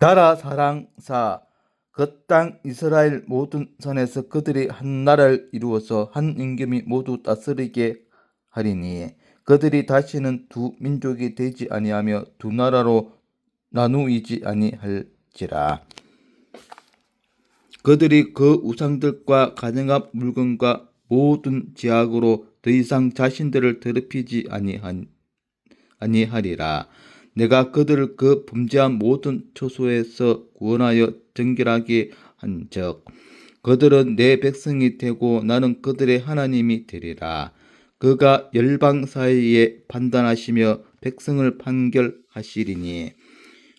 나라 사랑사 그 땅 이스라엘 모든 산에서 그들이 한 나라를 이루어서 한 임금이 모두 다스리게 하리니 그들이 다시는 두 민족이 되지 아니하며 두 나라로 나누이지 아니할지라 그들이 그 우상들과 가정한 물건과 모든 제약으로 더 이상 자신들을 더럽히지 아니한 아니하리라. 내가 그들을 그 범죄한 모든 초소에서 구원하여 정결하게 한즉 그들은 내 백성이 되고 나는 그들의 하나님이 되리라. 그가 열방 사이에 판단하시며 백성을 판결하시리니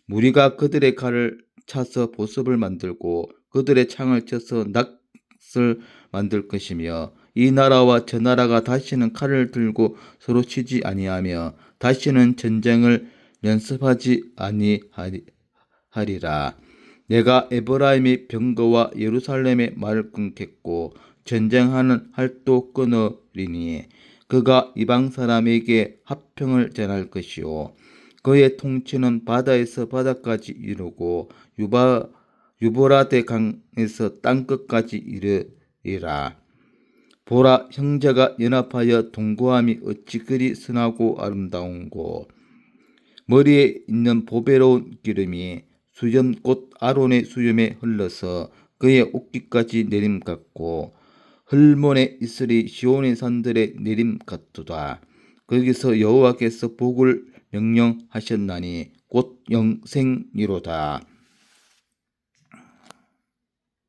무리가 그들의 칼을 차서 보습을 만들고 그들의 창을 쳐서 낫을 만들 것이며 이 나라와 저 나라가 다시는 칼을 들고 서로 치지 아니하며 다시는 전쟁을 연습하지 아니하리라. 내가 에브라임의 병거와 예루살렘의 말을 끊겠고 전쟁하는 할도 끊으리니 그가 이방 사람에게 합평을 전할 것이요 그의 통치는 바다에서 바다까지 이르고 유바 유보라데 강에서 땅 끝까지 이르리라. 보라 형제가 연합하여 동거함이 어찌 그리 선하고 아름다운고 머리에 있는 보배로운 기름이 수염꽃 아론의 수염에 흘러서 그의 옷깃까지 내림 같고 헐몬에 이슬이 시온의 산들에 내림 같도다. 거기서 여호와께서 복을 명령하셨나니 곧 영생이로다.